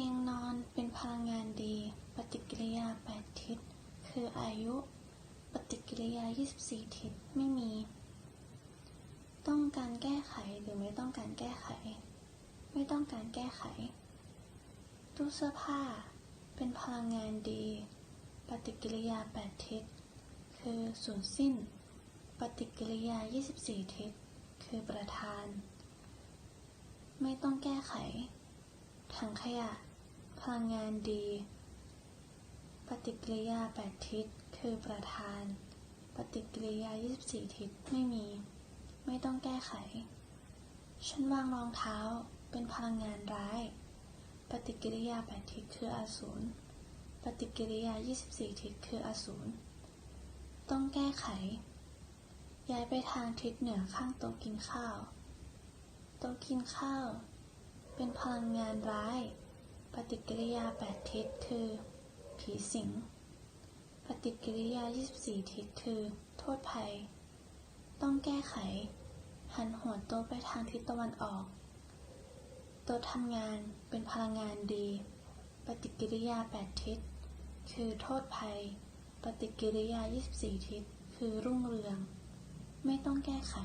ตียงนอนเป็นพลังงานดี ปฏิกิริยา 8 ทิศ คืออายุ ปฏิกิริยา 24 ทิศ ไม่มี ต้องการแก้ไขหรือไม่ต้องการแก้ไข ไม่ต้องการแก้ไข ตู้เสื้อผ้า เป็นพลังงานดี ปฏิกิริยา 8 ทิศ คือสูญสิ้น ปฏิกิริยา 24 ทิศ คือประธาน ไม่ต้องแก้ไขถังขยะ พลังงานดี ปฏิกิริยา 8 ทิศ คือประธาน ปฏิกิริยา 24 ทิศไม่มี ไม่ต้องแก้ไข ฉันวางรองเท้าเป็นพลังงานร้าย ปฏิกิริยา 8 ทิศคืออสูร ปฏิกิริยา 24 ทิศคืออสูร ต้องแก้ไข ย้ายไปทางทิศเหนือข้างโต๊ะกินข้าว โต๊ะกินข้าว เป็นพลังงานร้าย ฏิกิริยา 8 ทิศคือ ผีสิง ปฏิกิริยา 24 ทิศคือ โทษภัย ต้องแก้ไข หันหัวโตไปทางทิศตะวันออกต๊ะทำงานเป็นพลังงานดี ปฏิกิริยา 8 ทิศ คือโทษภัย ปฏิกิริยา 24 ทิศ คือรุ่งเรือง ไม่ต้องแก้ไข